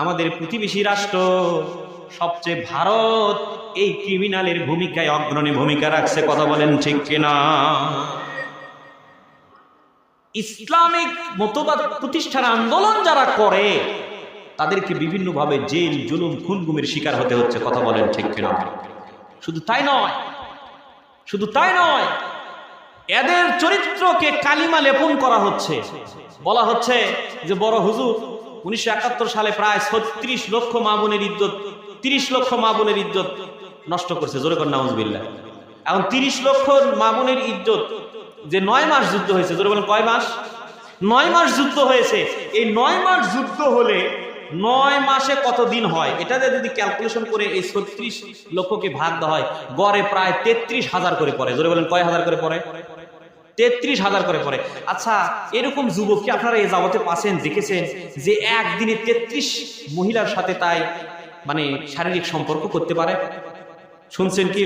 আমাদের প্রতিবেশী রাষ্ট্র। সবচেয়ে ভারত এই ক্রিমিনালের ভূমিকায় অগ্রণী ভূমিকা রাখছে, কথা বলেন ঠিক কিনা? ইসলামিক মতবাদ প্রতিষ্ঠার আন্দোলন যারা করে, তাদেরকে বিভিন্নভাবে জেল, জুলুম খুন গুমের শিকার হতে হচ্ছে, কথা বলেন ঠিক কিনা? শুধু তাই নয়, শুধু তাই নয়, এদের চরিত্রকে কালিমা লেপন করা হচ্ছে। বলা হচ্ছে যে, বড় হুজুর উনিশশো একাত্তর সালে প্রায় ছত্রিশ লক্ষ মা বোনের ইজ্জত, তিরিশ লক্ষ মা বোনের ইজ্জত নষ্ট করছে, জোরে কর নাউজবিল্লা এখন তিরিশ লক্ষ মা বোনের ইজ্জত যে নয় মাস যুদ্ধ হয়েছে, জোরে বলেন কয় মাস? নয় মাস যুদ্ধ হয়েছে, এই নয় মাস যুদ্ধ হলে নয় মাসে কত দিন হয়? এটাতে যদি ক্যালকুলেশন করে এই ছত্রিশ লক্ষকে ভাগ দেওয়া হয়, গড়ে প্রায় তেত্রিশ হাজার করে পড়ে, জোরে বলেন কয় হাজার করে পড়ে? তেত্রিশ হাজার করে পড়ে। আচ্ছা এরকম যুবক কি আপনারা এ যাবতে পাচ্ছেন, দেখেছেন যে একদিনে তেত্রিশ মহিলার সাথে তাই মানে শারীরিক সম্পর্ক করতে পারে? শুনছেন কি?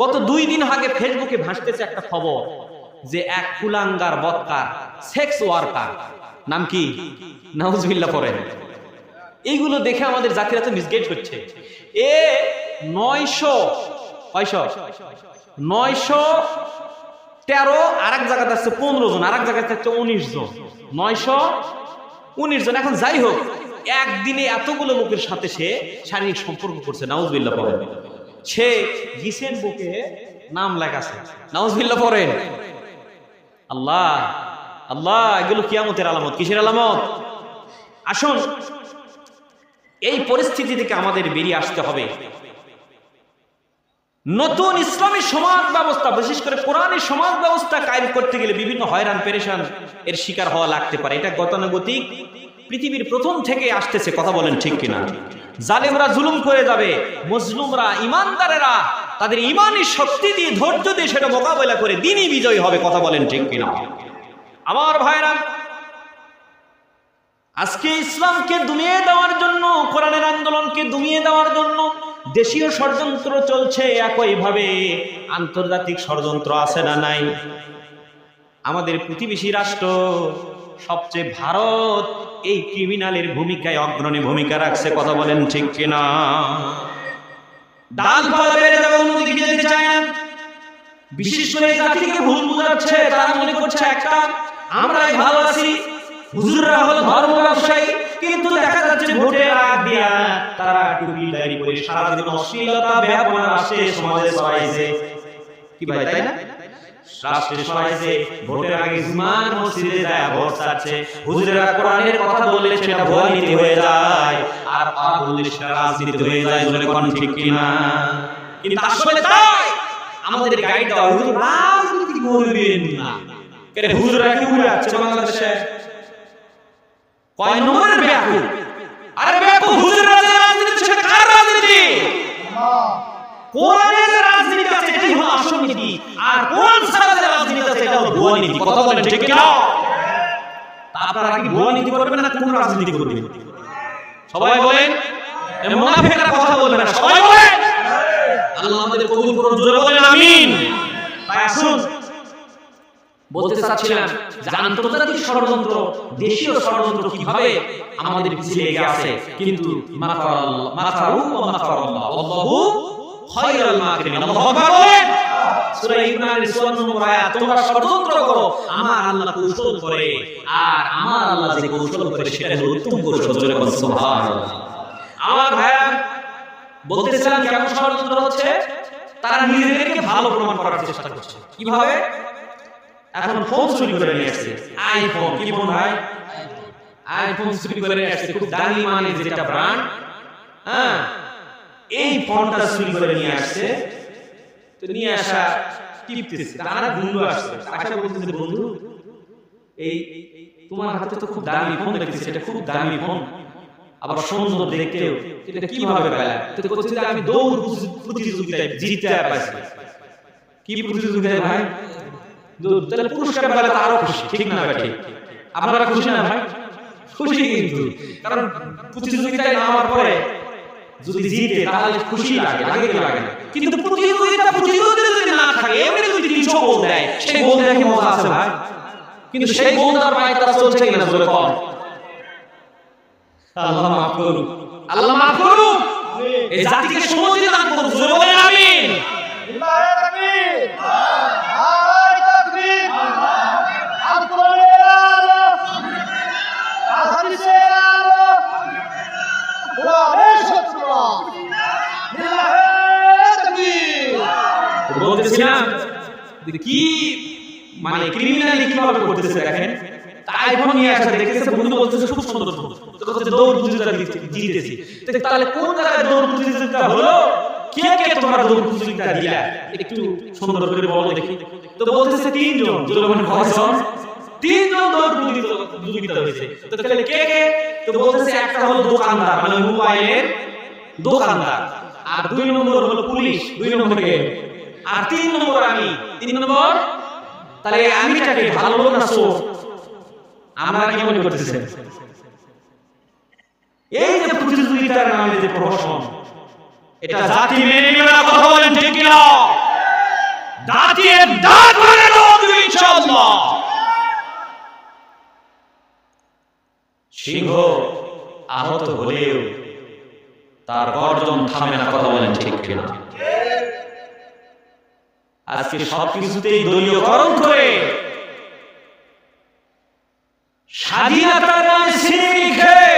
গত দুই দিন আগে ফেসবুকে ভাসতেছে একটা খবর যে এক কুলাঙ্গার বৎকার, সেক্স ওয়ার্কার, নাম কি? নাউজবিল্লা পড়েন। এইগুলো দেখে আমাদের জাতিরা তো মিসগেট হচ্ছে এ নয়শো, কয়শো? নয়শো তেরো আর এক জায়গাতে আসছে পনেরো জন আর এক জায়গাতে হচ্ছে উনিশ জন। নয়শো উনিশ জন। এখন যাই হোক, একদিনে এতগুলো লোকের সাথে সে শারীরিক সম্পর্ক করছে নাউজবিল্লা পড়েন। সে গিসেন বুকে নাম লেখাছে নাউজবিল্লা পড়েন। আল্লাহ আল্লাহ, এগুলো কিয়ামতের আলামত। কিসের আলামত? আসুন, এই পরিস্থিতি থেকে আমাদের বেরিয়ে আসতে হবে। নতুন ইসলামী সমাজ ব্যবস্থা, বিশেষ করে কোরআনের সমাজ ব্যবস্থা কায়েম করতে গেলে বিভিন্ন হয়রান, পেরেশান এর শিকার হওয়া লাগতে পারে। এটা গতানুগতিক। পৃথিবীর প্রথম থেকে আসতেছে, কথা বলেন ঠিক কিনা। জালেমরা জুলুম করে যাবে, মজলুমরা, ইমানদারেরা তাদের ইমানের শক্তি দিয়ে ধৈর্য দিয়ে সেটা মোকাবেলা করে দিনই বিজয়ী হবে, কথা বলেন ঠিক কিনা। আমার ভাইরা, আজকে ইসলামকে দুমিয়ে দেওয়ার জন্য, কোরআনের আন্দোলনকে দুমিয়ে দেওয়ার জন্য দেশীয় ষড়যন্ত্র চলছে একইভাবে। আন্তর্জাতিক ষড়যন্ত্র আছে না নাই? আমাদের প্রতিবেশী রাষ্ট্র, সবচেয়ে ভারত, এই ক্রিমিনালের ভূমিকায় অগ্রণী ভূমিকা রাখছে, কথা বলেন ঠিক কিনা? ডাল যেতে চায় না। বিশেষ করে ভুল তারা করছে একটা, আমরাই ভালো আছি, হুজুররা হলো ধর্ম ব্যবসায়ী। দাড়ি পরে সারাদিন অশ্লীলতা ব্যাপনা রাষ্ট্রে সমাজে ছড়াইছে। কি ভাই তাই না? আমাদের বাংলাদেশে যে রাজনীতি সেটা কার রাজনীতি কোরআনের যে রাজনীতি আছে এটাই হলো আসল নীতি। আর কোরআন রাজনীতি আছে, এটা হলো ভুয়া নীতি। কথা বলেন, ঠিক আপনারা কি ভুয়া নীতি করবেন না কোন রাজনীতি করবেন? সবাই বলেন মুনাফিকরা কথা বলবে না। সবাই বলেন, আল্লাহ আমাদের কবুল করুন জোরে বলেন, আমিন। তাই আসুন, বলতে চাচ্ছিলাম, যে আন্তর্জাতিক ষড়যন্ত্র, দেশীয় ষড়যন্ত্র কীভাবে আমাদের পিছিয়ে আছে? কিন্তু খায়রুল মাকিরিন আল্লাহু। আকবার বলেন সূরা ইমরানের 54 নম্বর আয়াত তোমরা ষড়যন্ত্র করো, আমার আল্লাহ কৌশল করে। আর আমার আল্লাহ যে কৌশল করে সেটা হলো উত্তম কৌশল, জোরে বল সুবহানাল্লাহ। আমার ভাইয়া বলতেছিলাম কেন ষড়যন্ত্র হচ্ছে, তারা নিজেদেরকে ভালো প্রমাণ করার চেষ্টা করছে। কীভাবে? এখন ফোন চুরি করে নিয়ে আসছে। আইফোন, কি ফোন ভাই? আইফোন চুরি করে নিয়ে আসছে, খুব দামি মানে যেটা ব্র্যান্ড হ্যাঁ? এই ফোনটা চুরি করে নিয়ে আসছে। তো নিয়ে আসা টিপতেছে। তারা বন্ধু আসছে। আসা বলতেছে বন্ধু, এই তোমার হাতে তো খুব দামি ফোন দেখতেছি। এটা খুব দামি ফোন। আবার সুন্দর দেখতেও এটা কীভাবে পেলা তো যে আমি দৌড় প্রতিযোগিতায় জিততে পারছি। কি প্রতিযোগিতায় ভাই? তাহলে পুরস্কার পেলে তো আরও খুশি, ঠিক না ভাই? ঠিক। আপনারা খুশি না ভাই? খুশি কিন্তু। কারণ প্রতিযোগিতায় নামার পরে যদি জিতে, তাহলে খুশি লাগে লাগে কি লাগে কিন্তু প্রতিযোগিতা প্রতিযোগিতা যদি না থাকে, এমনি যদি তিনশো গোল দেয়, সেই গোল দেখে মজা আছে ভাই। কিন্তু সেই গোল তার পায়ে তারা চলছে কিনা জোরে কম। আল্লাহ মাফ করুক। আল্লাহ মাফ করুক। এই জাতিকে সমুদ্রে দান করুক জোরে বলেন, আমিন। লিল্লাহে তো বলতেছিলাম কি মানে ক্রিমিনালি কীভাবে করতেছে দেখেন? খুব সুন্দর তো দৌড় হলো? কে সুন্দর তিনজন কয়জন তিনজন কে কে? একটা হলো দোকানদার মানে মোবাইলের দোকানদার। আর দুই নম্বর হলো পুলিশ, দুই নম্বরে আর তিন নম্বর আমি। তিন নম্বর? তাহলে আমিটাকে ভালো লোক না চোর? আমরা কি মনে করতেছেন? এই যে প্রতিযোগিতার নামে যে প্রহসন, এটা জাতি মেনে নেবে না কথা বলেন ঠিক না জাতির দাঁত ভাঙে দেবো ইনশাআল্লাহ। সিংহ আহত হলেও তার গর্জন থামে না কথা বলেন ঠিক কিনা? আজকে সবকিছুতেই দলীয়করণ করে স্বাধীনতার নামে খেয়ে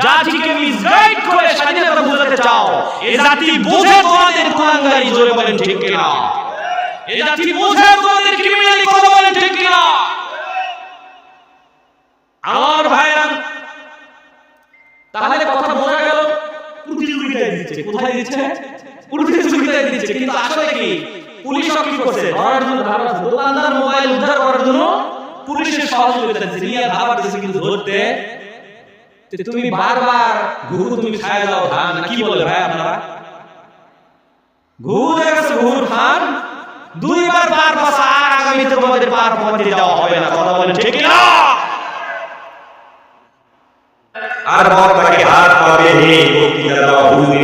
জাতিকে মিসগাইড করে স্বাধীনতা বোঝাতে চাও। এ জাতি বোঝে তোমাদের কুলাঙ্গারি, জোরে বলেন ঠিক কিনা? এ জাতি বোঝে তোমাদের ক্রিমিনালি কথা বলেন ঠিক কিনা? আমার ভাইরা, তাহলে কথা বোঝা গেল প্রতিযোগিতায় দিচ্ছে। কোথায় দিচ্ছে? প্রতিযোগিতায় দিচ্ছে। কিন্তু আসলে কি? পুলিশ কি করছে? ধরার জন্য ধরার দোকানদার মোবাইল উদ্ধার করার জন্য পুলিশের সহযোগিতা দিচ্ছে ধাবার দিচ্ছে কিন্তু ধরতে। তুমি বারবার ঘুঘু তুমি খায় দাও ধান কি বলে ভাই আপনারা? ঘুঘু দেখেছে ঘুঘুর খান দুইবার পার পাশা আর আগামীতে তোমাদের পার পাতে দেওয়া হবে না। কথা বলেন ঠিক না আর বাদ বাকি হাত পাবে হে বক্তৃতা দেওয়া ভুলবে